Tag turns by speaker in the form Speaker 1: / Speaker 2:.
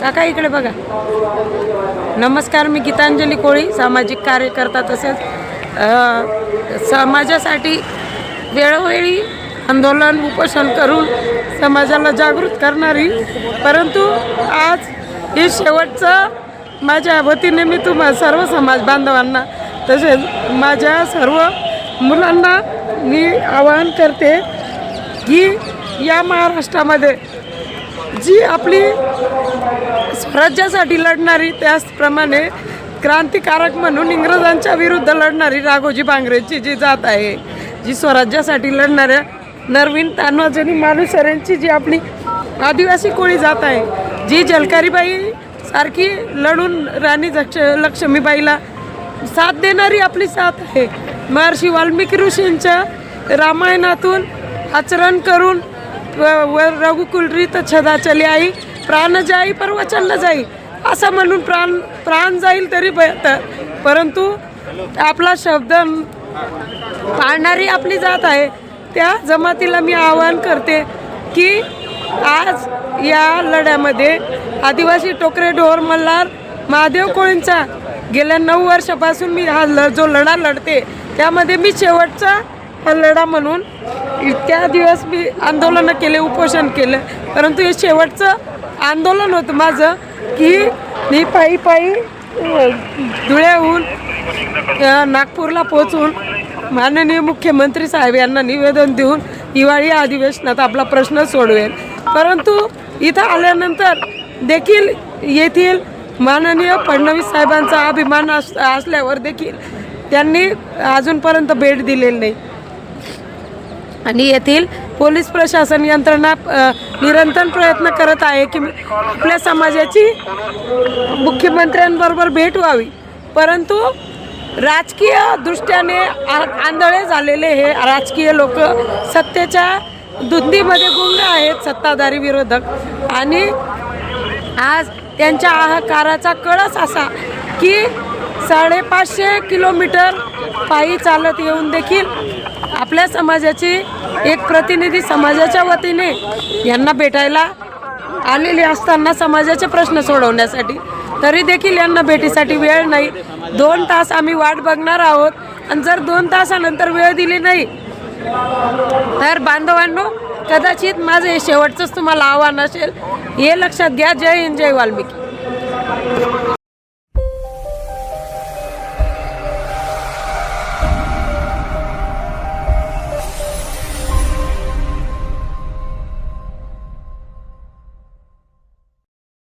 Speaker 1: काका इकडे बघा. नमस्कार मी गीतांजली कोळी सामाजिक कार्यकर्ता तसेच समाजासाठी वेळोवेळी आंदोलन उपोषण करून समाजाला जागृत करणारी परंतु आज हे शेवटचं माझ्या वतीने मी तुम्हा सर्व समाज बांधवांना तसेच माझ्या सर्व मुलांना मी आवाहन करते की या महाराष्ट्रामध्ये जी आपली स्वराज्यासाठी लढणारी त्याचप्रमाणे क्रांतिकारक म्हणून इंग्रजांच्या विरुद्ध लढणारी राघोजी बांगरेची जी जात आहे जी स्वराज्यासाठी लढणाऱ्या नरवीन तानवाजनी आणि मालुसऱ्यांची जी आपली आदिवासी कोळी जात आहे जी जलकारीबाई सारखी लढून राणी जक्ष लक्ष्मीबाईला साथ देणारी आपली साथ आहे. महर्षी वाल्मिकी ऋषींच्या रामायणातून आचरण करून व- व छदा चली आई प्राण जाई परवचन जाई असं म्हणून प्राण प्राण जाईल तरी परंतु आपला शब्द पाळणारी आपली जात आहे. त्या जमातीला मी आवाहन करते की आज या लढ्यामध्ये आदिवासी टोकरे डोर मल्हार महादेव कोळींचा गेल्या नऊ वर्षापासून मी हा ल जो लढा लढते त्यामध्ये मी शेवटचा हा लढा म्हणून इतक्या दिवस मी आंदोलनं केले उपोषण केलं. परंतु हे शेवटचं आंदोलन होतं माझं की मी पायी पायी धुळ्याहून नागपूरला पोचून माननीय मुख्यमंत्री साहेब यांना निवेदन देऊन हिवाळी अधिवेशनात आपला प्रश्न सोडवेल परंतु इथं आल्यानंतर देखील येथील माननीय फडणवीस साहेबांचा अभिमान अस असल्यावर देखील त्यांनी अजूनपर्यंत भेट दिलेली नाही. आणि येथील पोलीस प्रशासन यंत्रणा निरंतर प्रयत्न करत आहे की आपल्या समाजाची मुख्यमंत्र्यांबरोबर भेट व्हावी. परंतु राजकीय दृष्ट्याने आंधळे झालेले हे राजकीय लोक सत्तेच्या धुंदीमध्ये गुंग आहेत सत्ताधारी विरोधक. आणि आज त्यांच्या अहकाराचा कळस असा की साडेपाचशे किलोमीटर पायी चालत येऊन देखील आपल्या समाजाची एक प्रतिनिधी समाजाच्या वतीने यांना भेटायला आलेले असताना समाजाचे प्रश्न सोडवण्यासाठी. तरी देखील यांना भेटीसाठी वेळ नाही. दोन तास आम्ही वाट बघणार आहोत. आणि जर दोन तासानंतर वेळ दिली नाही तर बांधवांनो कदाचित माझं हे शेवटचंच तुम्हाला आव्हान असेल हे लक्षात घ्या. जय हिंद जय वाल्मिकी.